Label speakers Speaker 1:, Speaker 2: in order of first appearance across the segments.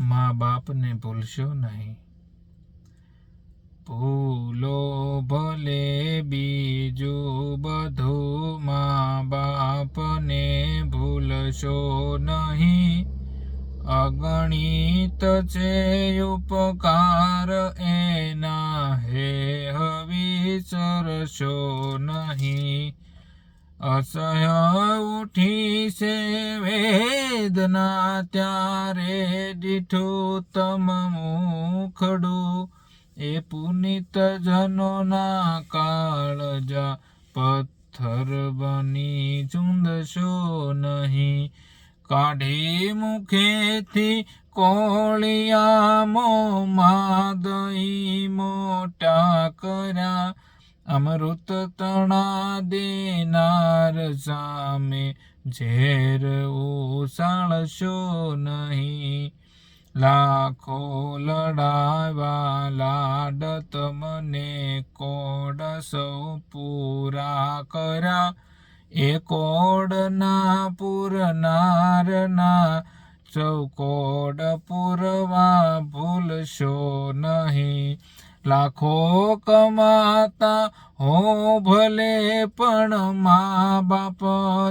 Speaker 1: મા બાપને ભૂલશો નહીં. ભૂલો ભલે બીજું બધું મા બાપને ભૂલશો નહીં. અગણિત છે ઉપકાર એના હે હવિસરશો નહીં. અસહ્ય ઉઠી છે વેદના ત્યારે દીઠું તમ મુખડું. એ પુનિત જનોના કાળજા પથ્થર બની ચૂંદશો નહીં. કાઢી મુખેથી કોળિયા મો માદઈ મોટા કર્યા. અમૃત તણા દેનાર સામે ઝેર ઉસાળશો નહીં. લાખો લડાવા લાડ તમને કોડ સૌ પૂરા કર્યા એ કોડના પૂરનારના ચૌકોડ પૂરવા ભૂલશો લાખો કમાતા હો ભલે પણ મા બાપ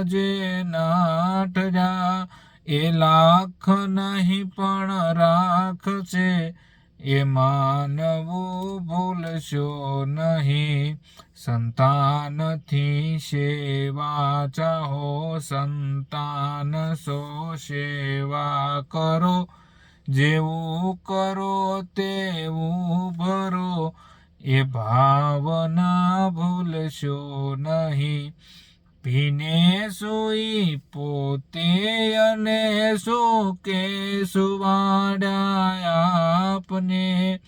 Speaker 1: જે નાઠજા, એ લાખ નહીં પણ રાખશે, એ માનવું ભૂલશો નહીં. સંતાનથી સેવા ચાહો, સંતાન સો સેવા કરો. જેવું કરો તેવું એ ભાવના ભૂલશો નહીં. ભીને સુઈ પોતે અને સુકે સુવાડ્યા આપને.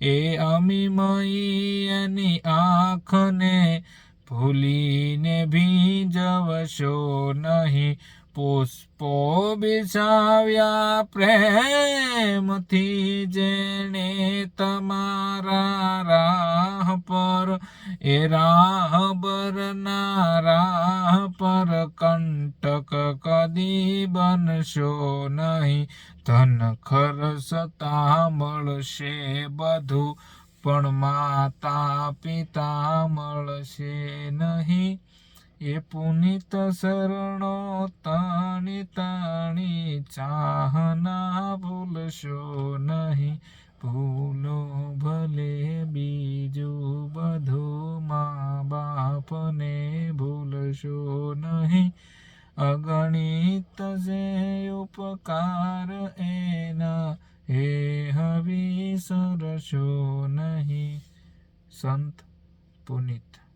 Speaker 1: એ અમીમયી એની આંખને ભૂલીને ભીંજવશો નહીં. પુષ્પો બિછાવ્યા પ્રેમથી જેણે તમારા રાહ પર, એ રાહ બરના રાહ પર કંટક કદી બનશો નહીં. ધન ખરસતા મળશે બધું પણ માતા પિતા મળશે નહીં. એ પુનિત શરણો તાણી તાણી ચાહના ભૂલશો નહીં. ભૂલો ભલે બીજું બધું મા બાપને ભૂલશો નહીં. અગણિત જે ઉપકાર એના હે હવી સરશો નહીં. સંત પુનિત.